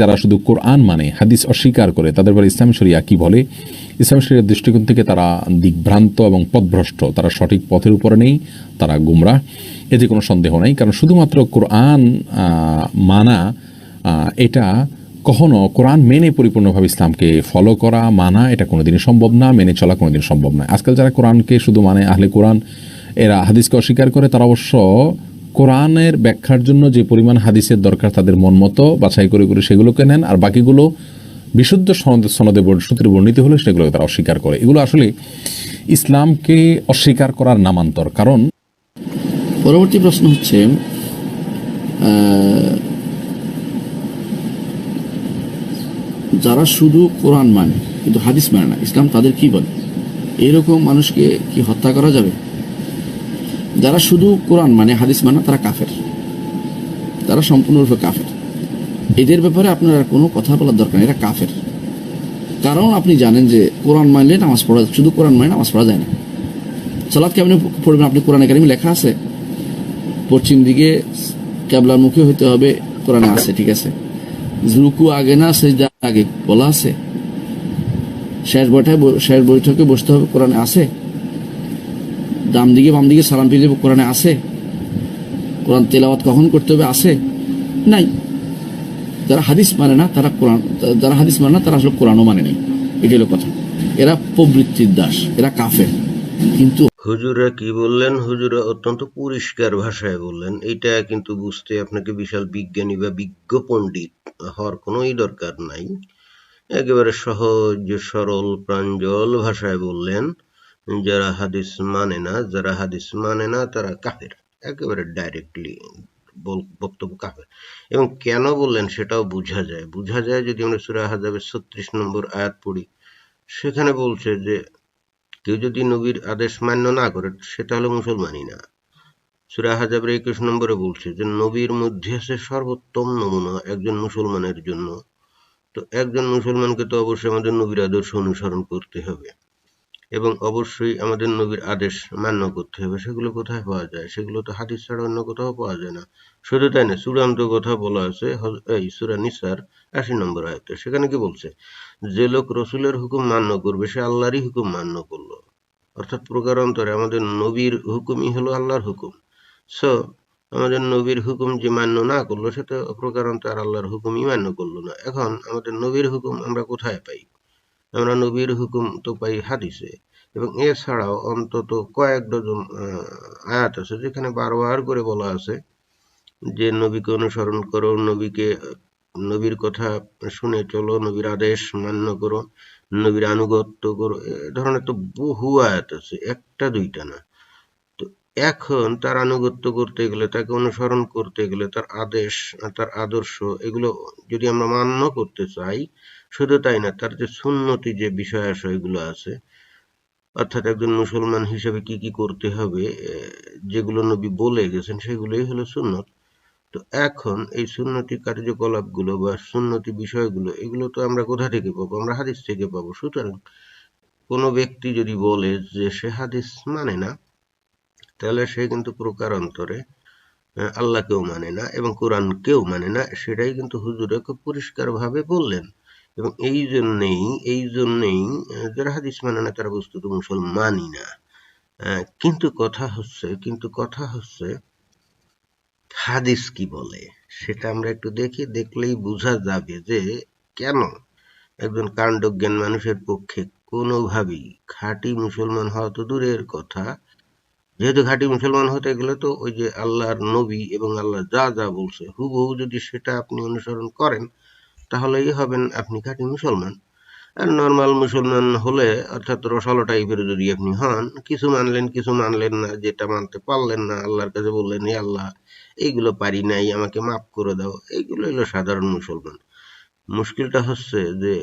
যারা শুধু কোরআন মানে হাদিস অস্বীকার করে, তাদের পরে ইসলাম শরিয়া কি বলে? ইসলাম শরিয়ার দৃষ্টিকোণ থেকে তারা দিকভ্রান্ত এবং পথভ্রষ্ট। তারা সঠিক পথের উপরে নেই, তারা গুমরা। এতে কোনো সন্দেহ নেই, কারণ শুধুমাত্র কোরআন মানা এটা কখনো কোরআন মেনে পরিপূর্ণভাবে ইসলামকে ফলো করা, মানা, এটা কোনোদিনই সম্ভব না, মেনে চলা কোনোদিন সম্ভব নয় আজকাল যারা কোরআনকে শুধু মানে আহলে কোরআন, এরা হাদিসকে অস্বীকার করে, তারা অবশ্য কোরআনের ব্যাখ্যার জন্য যে পরিমাণ হাদিসের দরকার তাদের মন মতো বাছাই করে করে সেগুলোকে নেন, আর বাকিগুলো বিশুদ্ধ সনদে সনদে সূত্রে বর্ণিত হলে সেগুলোকে তারা অস্বীকার করে। এগুলো আসলে ইসলামকে অস্বীকার করার নামান্তর। কারণ পরবর্তী প্রশ্ন হচ্ছে যারা শুধু কোরআন মানে কিন্তু হাদিস মানে না, ইসলাম তাদের কি বলে? এইরকম মানুষকে কি হত্যা করা যাবে? যারা শুধু কোরআন মানে হাদিস মানে তারা কাফের। তারা সম্পূর্ণরূপে কাফের। এদের ব্যাপারে আপনার আর কোনো কথা বলার দরকার নেই, এরা কাফের। কারণ আপনি জানেন যে কোরআন মানলে নামাজ পড়া, শুধু কোরআন মানে নামাজ পড়া যায় না। সালাদ কেমন পড়বেন? আপনি কোরআন একাডেমি লেখা আছে। পশ্চিম দিকে ক্যাবলার মুখে হইতে হবে, কোরআনে আছে, ঠিক আছে। রুকু আগে না, সেজদা আগে বলা আছে। শেষ বৈঠকে শেষ বৈঠকে বসতে হবে, কোরআনে আছে। ডান দিকে বাম দিকে সালাম ফিরে কোরআনে আছে? কোরআন তেলাওয়াত কখন করতে হবে? আছে? নাই। যারা হাদিস মানে না, তারা কোরআন, যারা হাদিস মানে না, তারা আসলে কোরআনও মানে নেই। এটি হলো কথা। এরা প্রবৃত্তির দাস, এরা কাফের। কিন্তু হুজুরা কি বললেন? হুজুরা অত্যন্ত পরিষ্কার ভাষায় বললেন। এটা কিন্তু বুঝতে আপনাকে বিশাল বিজ্ঞানী বা বিজ্ঞ পণ্ডিত হওয়ার কোনোই দরকার নাই। একেবারে সহজ, সরল, প্রাঞ্জল ভাষায় বললেন। যারা হাদিস মানে না, যারা হাদিস মানে না, তারা কাফের। একেবারে ডাইরেক্টলি বক্তব্য কাফের। এবং কেন বললেন সেটাও বোঝা যায়। বোঝা যায় যদি আমরা সুরা হাজাবের ছত্রিশ নম্বর আয়াত পড়ি, সেখানে বলছে যে, কেউ যদি নবীর আদেশ মান্য না করে সেটা হলো মুসলমানই না। সুরা হাজাবের একুশ নম্বরে বলছে যে, নবীর মধ্যে আছে সর্বোত্তম নমুনা একজন মুসলমানের জন্য। তো একজন মুসলমানকে তো অবশ্যই আমাদের নবীর আদর্শ অনুসরণ করতে হবে। এবং অবশ্যই আমাদের নবীর আদেশ মান্য করতে হবে। সেগুলো কোথায় পাওয়া যায়? সেগুলো তো হাদিস ছাড়া অন্য কোথাও পাওয়া যায় না। শুধু তাই না, চূড়ান্ত কথা বলা আছে এই সুরা নিসার আশি নম্বর আয়তে। সেখানে কি বলছে? যে লোক রসুলের হুকুম মান্য করবে, সে আল্লাহরই হুকুম মান্য করল। অর্থাৎ প্রকারান্তরে আমাদের নবীর হুকুমই হলো আল্লাহর হুকুম। সো আমাদের নবীর হুকুম যে মান্য না করল সেটা প্রকারান্তরে আর আল্লাহর হুকুমই মান্য করল না। এখন আমাদের নবীর হুকুম আমরা কোথায় পাই? আমরা নবীর হুকুম তো পাই হাদিসে। এবং এছাড়াও অন্তত কয়েক ডজন আয়াত আছে, যেখানে বারবার করে বলা আছে যে, নবীকে অনুসরণ করো, নবীকে, নবীর কথা শুনে চলো, নবীর আদেশ মান্য করো, নবীর আনুগত্য করো, এ ধরনের তো বহু আয়াত আছে, একটা দুইটা না। তো এখন তার আনুগত্য করতে গেলে, তাকে অনুসরণ করতে গেলে, তার আদেশ, তার আদর্শ, এগুলো যদি আমরা মান্য করতে চাই শুধু তাই না, তার যে সুন্নতি যে বিষয় আশয়গুলো আছে, অর্থাৎ একজন মুসলমান হিসেবে কি কি করতে হবে যেগুলো নবী বলে গেছেন সেগুলোই হলো সুন্নত। তো এখন এই সুন্নতি কার্যকলাপগুলো বা সুন্নতি বিষয়গুলো, এগুলো তো আমরা কোথা থেকে পাবো? আমরা হাদিস থেকে পাবো। সুতরাং কোনো ব্যক্তি যদি বলে যে সে হাদিস মানে না, তাহলে সে কিন্তু প্রকারান্তরে আল্লাহকেও মানে না এবং কোরআন কোরআনকেও মানে না, সেটাই কিন্তু হুজুরে খুব পরিষ্কারভাবে বললেন। এবং এই জন্যেই এই জন্যেই যারা হাদিস মানে না, তারা বস্তুত মুসলমানই না। কিন্তু কথা হচ্ছে, কিন্তু কথা হচ্ছে, হাদিস কি বলে? সেটা আমরা একটু দেখি, দেখলেই বোঝা যাবে যে কেন? একজন কাণ্ডজ্ঞান মানুষের পক্ষে কোনোভাবেই খাঁটি মুসলমান হওয়া তো দূরের কথা। যেহেতু খাঁটি মুসলমান হতে গেলে তো ওই যে আল্লাহর নবী এবং আল্লাহ যা যা বলছে, হুবহু যদি সেটা আপনি অনুসরণ করেন তাহলেই হবেন আপনি খাঁটি মুসলমান। আর নর্মাল মুসলমান হলে অর্থাৎ রসালো টাইপের যদি আপনি হন, কিছু মানলেন কিছু মানলেন না, যেটা মানতে পারলেন না, আল্লাহর কাছে বললেন, হে আল্লাহ, এইগুলো পারি নাই, আমাকে মাফ করে দাও। এইগুলো হলো সাধারণ মুসলমান। মুশকিলটা হচ্ছে যে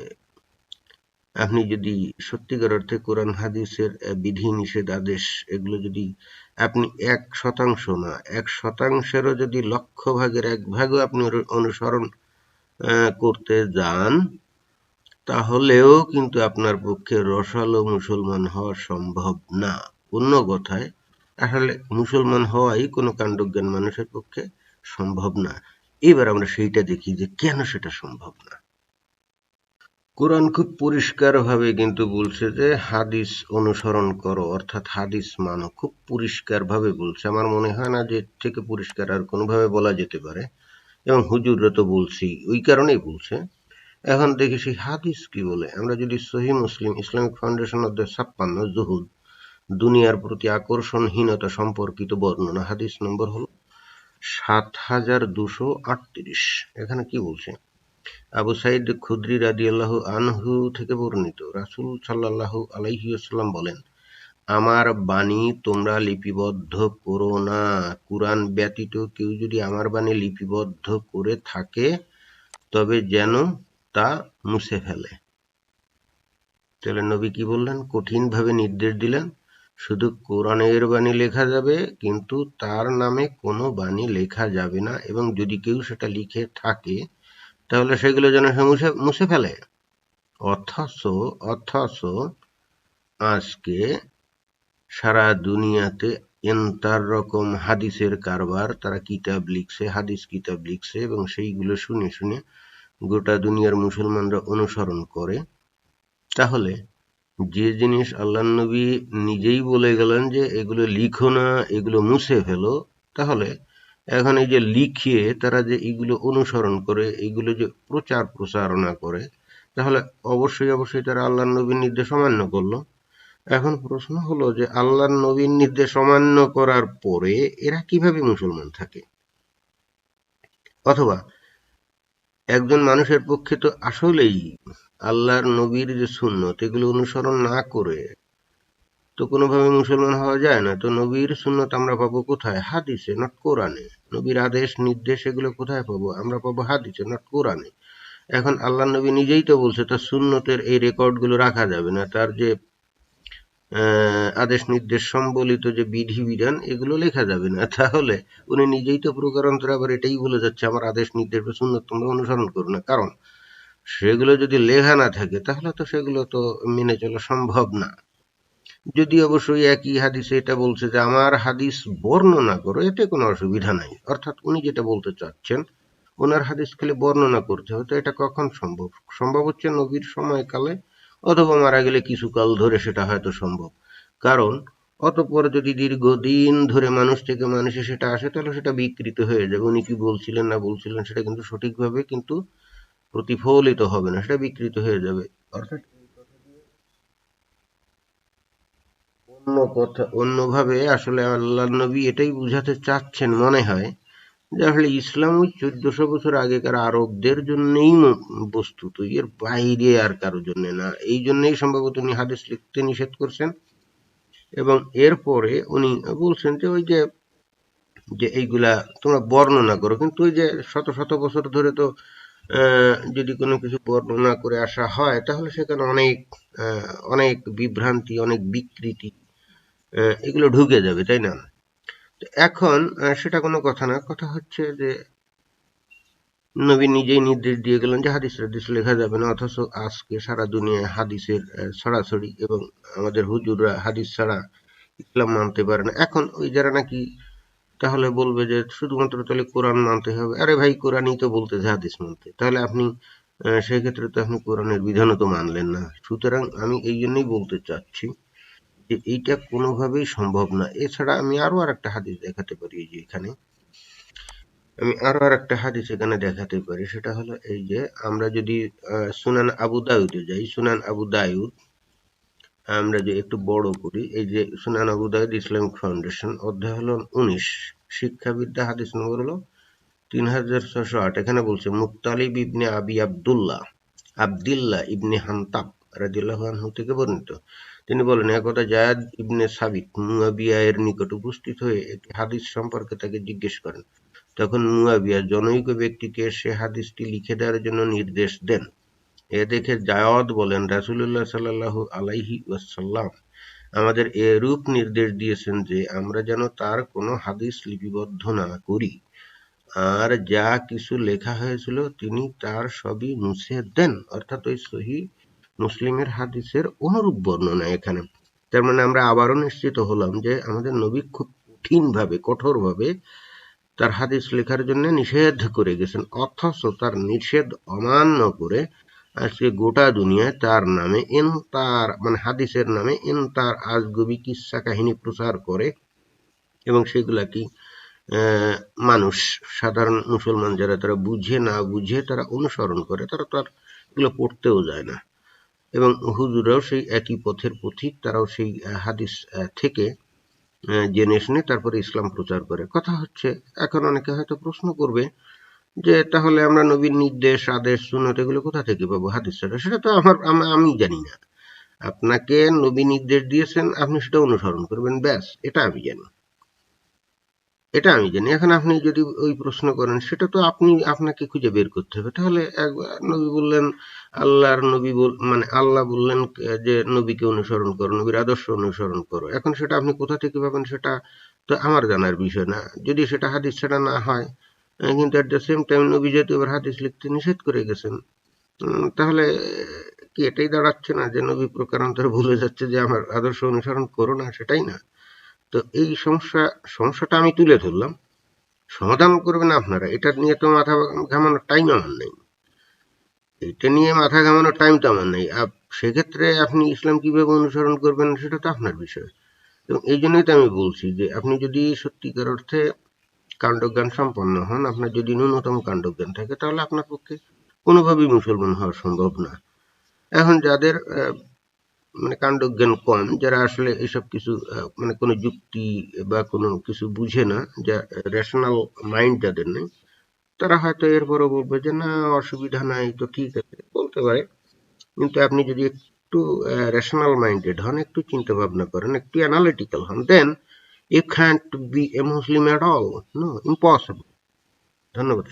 আপনি যদি সত্যিকার অর্থে কোরআন, হাদিসের বিধি নিষেধ আদেশ, এগুলো যদি আপনি এক শতাংশ না, এক শতাংশেরও যদি লক্ষ ভাগের এক ভাগও আপনি অনুসরণ করতে যান, তাহলেও কিন্তু আপনার পক্ষে রসালো মুসলমান হওয়া সম্ভব না। অন্য কথায়, আসলে মুসলমান হওয়াই কোনো কাণ্ডজ্ঞান মানুষের পক্ষে সম্ভব না। এবার আমরা সেইটা দেখি যে কেন সেটা সম্ভব না। কোরআন খুব পরিষ্কারভাবে কিন্তু বলছে যে, হাদিস অনুসরণ করো, অর্থাৎ হাদিস মানো। খুব পরিষ্কারভাবে বলছে। আমার মনে হয় না যে থেকে পরিষ্কার আর কোনোভাবে বলা যেতে পারে। এবং হুজুররা তো বলছি, ওই কারণেই বলছে। এখন দেখি সেই হাদিস কি বলে? আমরা যদি সহি মুসলিম, ইসলামিক ফাউন্ডেশন অধ্যায় ছাপ্পান্ন, জুহুদ, দুনিয়ার প্রতি আকর্ষণহীনতা সম্পর্কিত বর্ণনা। হাদিস নম্বর হলো সাত হাজার দুশো আটত্রিশ। এখানে কি বলছে? আবু সাইদ খুদ্রি রাদিয়াল্লাহু আনহু থেকে বর্ণিত। রাসূল সাল্লাল্লাহু আলাইহি ওয়াসাল্লাম বলেন আমার বাণী তোমরা লিপিবদ্ধ করো না। কুরআন ব্যতীত কেউ যদি আমার বাণী লিপিবদ্ধ করে থাকে, তবে যেন তা মুছে ফেলে। তাহলে নবী কি বললেন? কঠিনভাবে নির্দেশ দিলেন, শুধু কোরআনের বাণী লেখা যাবে, কিন্তু তার নামে কোনো বাণী লেখা যাবে না, এবং যদি কেউ সেটা লিখে থাকে, তাহলে সেগুলো যেন সে মুছে মুছে ফেলে। অথচ অথচ আজকে সারা দুনিয়াতে এন্তার রকম হাদিসের কারবার, তারা কিতাব লিখছে, হাদিস কিতাব লিখছে এবং সেইগুলো শুনে শুনে গোটা দুনিয়ার মুসলমানরা অনুসরণ করে। তাহলে যে জিনিস আল্লাহ নবী নিজেই বলে গেলেন যে এগুলো লিখো না, এগুলো মুছে ফেলো, তাহলে এখন এই যে লিখিয়ে তারা যে এগুলো অনুসরণ করে, এগুলো যে প্রচার প্রচারণা করে, তাহলে অবশ্যই অবশ্যই তারা আল্লাহ নবীর নির্দেশ অমান্য করল। এখন প্রশ্ন হলো যে আল্লাহ নবীর নির্দেশ অমান্য করার পরে এরা কীভাবে মুসলমান থাকে? অথবা একজন মানুষের পক্ষে তো আসলেই আল্লাহর নবীর যে সুন্নত, এগুলো অনুসরণ না করে তো কোনোভাবে মুসলমান হওয়া যায় না। তো নবীর সুন্নত আমরা পাবো কোথায়? হাদিসে নট কোরআনে নবীর আদেশ, নির্দেশ এগুলো কোথায় পাবো? আমরা পাবো হাদিসে নট কোরআনে এখন আল্লাহ নবী নিজেই তো বলছে, তার সুন্নতের এই রেকর্ডগুলো রাখা যাবে না। তার যে আদেশ নির্দেশ সম্বলিত যে বিধি বিধান, এগুলো লেখা যাবে না। তাহলে উনি নিজেই তো প্রকারান্তরে আবার এটাই বলে যাচ্ছে, আমার আদেশ, নির্দেশ বা সুন্নত তোমরা অনুসরণ করো না। কারণ সেগুলো যদি লেখা না থাকে, তাহলে তো সেগুলো তো মেনে চলা সম্ভব না। যদি অবশ্যই একই হাদিসে এটা বলছে যে, আমার হাদিস বর্ণনা করো, এতে কোনো অসুবিধা নাই। অর্থাৎ উনি যেটা বলতে চাচ্ছেন, ওনার হাদিস খালি বর্ণনা করতে হবে। তো এটা কখন সম্ভব? সম্ভব হচ্ছে নবীর সময়কালে অথবা মারা গেলে কিছুকাল ধরে সেটা হয়তো সম্ভব। কারণ, অতঃপর যদি দীর্ঘদিন ধরে মানুষ থেকে মানুষে সেটা আসে, তাহলে সেটা বিকৃত হয়ে যাবে। উনি কি বলছিলেন, না বলছিলেন, সেটা কিন্তু সঠিকভাবে কিন্তু প্রতিফলিত হবে না, সেটা বিকৃত হয়ে যাবে। অর্থাৎ অন্য কথা, অন্যভাবে আসলে আল্লাহ নবী এটাই বুঝাতে চাচ্ছেন মনে হয় আসলে ইসলাম ওই চোদ্দশো বছর আগেকার আরবদের জন্যই বস্তুত। এর বাইরে আর কারোর জন্য না। এই জন্যই সম্ভবত উনি হাদিস লিখতে নিষেধ করছেন। এবং এরপরে উনি বলছেন যে ওই যে যে এইগুলা তোমরা বর্ণনা করো। কিন্তু ওই যে শত শত বছর ধরে তো যদি কোনো কিছু বর্ণনা করে আসা হয়, তাহলে সেখানে অনেক অনেক বিভ্রান্তি, অনেক বিকৃতি এগুলো ঢুকে যাবে, তাই না? তো এখন সেটা কোনো কথা না। কথা হচ্ছে যে নবী নিজেই নির্দেশ দিয়ে গেলেন যে হাদিস হাদিস লেখা যাবে না, অথচ আজকে সারা দুনিয়ায় হাদিসের ছড়াছড়ি এবং আমাদের হুজুররা হাদিস ছাড়া ইসলাম মানতে পারে না। এখন ওই যারা নাকি তাহলে বলবে যে শুধুমাত্র তাহলে কোরআন মানতে হবে। আরে ভাই, কোরআনই তো বলতেছে হাদিস মানতে। তাহলে আপনি সেক্ষেত্রে তো আপনি কোরআনের বিধানও তো মানলেন না। সুতরাং আমি এই জন্যই বলতে চাচ্ছি যে এইটা কোনোভাবেই সম্ভব না। এছাড়া আমি আরও আর একটা হাদিস দেখাতে পারি যে এখানে। আমি আরও আর একটা হাদিস এখানে দেখাতে পারি। সেটা হলো এই যে আমরা যদি সুনান আবু দাউদে যাই, সুনান আবু দাউদ, আমরা যে একটু বড় করি, এই যে সুনান আবু দাউদ ইসলামিক ফাউন্ডেশন, অধ্যায় হলো উনিশ। শিক্ষাবিদ্যা হাদিস নম্বর হলো তিন হাজার ছশো আট। এখানে বলছে মুক্তালিব ইবনে আবি আবদুল্লাহ আবদুল্লাহ ইবনে হান্তাব আনহু থেকে বর্ণিত। তিনি বলেন একদা জায়াদ ইবনে সাবিত মুয়াবিয়া এর নিকট উপস্থিত হয়ে একটি হাদিস সম্পর্কে তাকে জিজ্ঞেস করেন। তখন মুয়াবিয়া জনৈক ব্যক্তিকে সে হাদিসটি লিখে দেওয়ার জন্য নির্দেশ দেন। এ দেখে জায়দ বলেন, রাসূলুল্লাহ সাল্লাল্লাহু আলাইহি ওয়াসাল্লাম আমাদের এরূপ নির্দেশ দিয়েছেন যে আমরা যেন তার কোনো হাদিস লিপিবদ্ধ না করি। আর যা কিছু লেখা হয়েছিল তিনি তার সবই মুছে দেন, অর্থাৎ ওই সহি মুসলিমের হাদিসের অনুরূপ বর্ণনা এখানে। তার মানে আমরা আবারও নিশ্চিত হলাম যে আমাদের নবী খুব কঠিনভাবে কঠোরভাবে তার হাদিস লেখার জন্য নিষেধ করে গেছেন। অথচ তার নিষেধ অমান্য করে আজকে গোটা দুনিয়ায় তার নামে এন তার মানে হাদিসের নামে এন তার আজগবি কিসা কাহিনী প্রচার করে এবং সেগুলা কি মানুষ, সাধারণ মুসলমান যারা তারা বুঝে না বুঝে তারা অনুসরণ করে, তারা তার এগুলো পড়তেও যায় না। এবং হুজুরাও সেই একই পথের পথিক, তারাও সেই হাদিস থেকে জেনে শুনে তারপরে ইসলাম প্রচার করে। কথা হচ্ছে, এখন অনেকে হয়তো প্রশ্ন করবে যে, তাহলে আমরা নবীর নির্দেশ, আদেশ সুনত এগুলো কোথা থেকে পাবো, হাদিস ছাড়া? সেটা তো আমার আমি জানি না। আপনাকে নবী নির্দেশ দিয়েছেন, আপনি সেটা অনুসরণ করবেন, ব্যাস, এটা আমি জানি। এটা আমি জানি। এখন আপনি যদি ওই প্রশ্ন করেন, সেটা তো আপনি আপনাকে খুঁজে বের করতে হবে। তাহলে একবার নবী বললেন, আল্লাহর নবী বল মানে আল্লাহ বললেন যে নবীকে অনুসরণ করো, নবীর আদর্শ অনুসরণ করো। এখন সেটা আপনি কোথা থেকে পাবেন সেটা তো আমার জানার বিষয় না। যদি সেটা হাদিস ছাড়া না হয় কিন্তু অ্যাট দ্য সেম টাইম নবী যেহেতু এবার হাদিস লিখতে নিষেধ করে গেছেন তাহলে কি এটাই দাঁড়াচ্ছে না যে নবী প্রকারান্তরে ভুলে যাচ্ছে যে আমার আদর্শ অনুসরণ করো না? সেটাই না। তো এই সমস্যা, সমস্যাটা আমি তুলে ধরলাম। সমাধান করবেন আপনারা। এটা নিয়ে তো মাথা ঘামানোর টাইম আমার নেই। এটা নিয়ে মাথা ঘামানোর টাইম তো আমার নেই। আপ, সেক্ষেত্রে আপনি ইসলাম কীভাবে অনুসরণ করবেন সেটা তো আপনার বিষয়। এবং এই জন্যই তো আমি বলছি যে, আপনি যদি সত্যিকার অর্থে কাণ্ডজ্ঞান সম্পন্ন হন, আপনার যদি ন্যূনতম কাণ্ডজ্ঞান থাকে, তাহলে আপনার পক্ষে কোনোভাবেই মুসলমান হওয়া সম্ভব না। এখন যাদের মানে কাণ্ডজ্ঞান কম, যারা আসলে এসব কিছু মানে কোনো যুক্তি বা কোনো কিছু বুঝে না, যা রেশনাল মাইন্ড যাদের নেই, তারা হয়তো এরপরও বলবে যে, না, অসুবিধা নাই, তো ঠিক আছে। বলতে পারে। কিন্তু আপনি যদি একটু রেশনাল মাইন্ডেড হন, একটু চিন্তা ভাবনা করেন, একটু অ্যানালিটিক্যাল হন then you can't be a Muslim at all no impossible ধন্যবাদ।